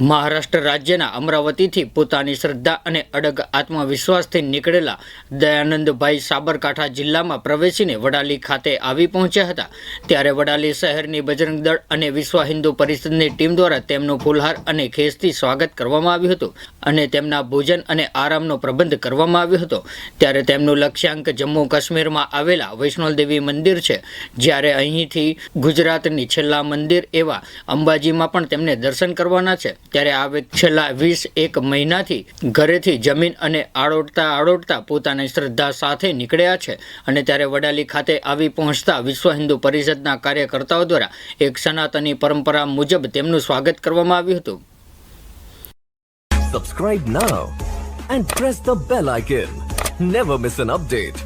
મહારાષ્ટ્ર રાજ્યના અમરાવતીથી પોતાની શ્રદ્ધા અને અડગ આત્મવિશ્વાસથી નીકળેલા દયાનંદભાઈ સાબરકાંઠા જિલ્લામાં પ્રવેશીને વડાલી ખાતે આવી પહોંચ્યા હતા. ત્યારે વડાલી શહેરની બજરંગ દળ અને વિશ્વ હિન્દુ પરિષદની ટીમ દ્વારા તેમનું ફૂલહાર અને ખેસથી સ્વાગત કરવામાં આવ્યું હતું અને તેમના ભોજન અને આરામનો પ્રબંધ કરવામાં આવ્યો હતો. ત્યારે તેમનું લક્ષ્યાંક જમ્મુ કાશ્મીરમાં આવેલા વૈષ્ણોદેવી મંદિર છે, જ્યારે અહીંથી ગુજરાતની છેલ્લા મંદિર એવા અંબાજીમાં પણ તેમને દર્શન કરવાના છે. ત્યારે આ છેલ્લા વીસ એક મહિનાથી ઘરેથી જમીન અને આડોડતા આડોડતા પોતાની શ્રદ્ધા સાથે નીકળ્યા છે અને ત્યારે વડાલી ખાતે આવી પહોંચતા વિશ્વ હિન્દુ પરિષદના કાર્યકર્તાઓ દ્વારા એક સનાતની પરંપરા મુજબ તેમનું સ્વાગત કરવામાં આવ્યું હતું Subscribe now and press the bell icon. Never miss an update.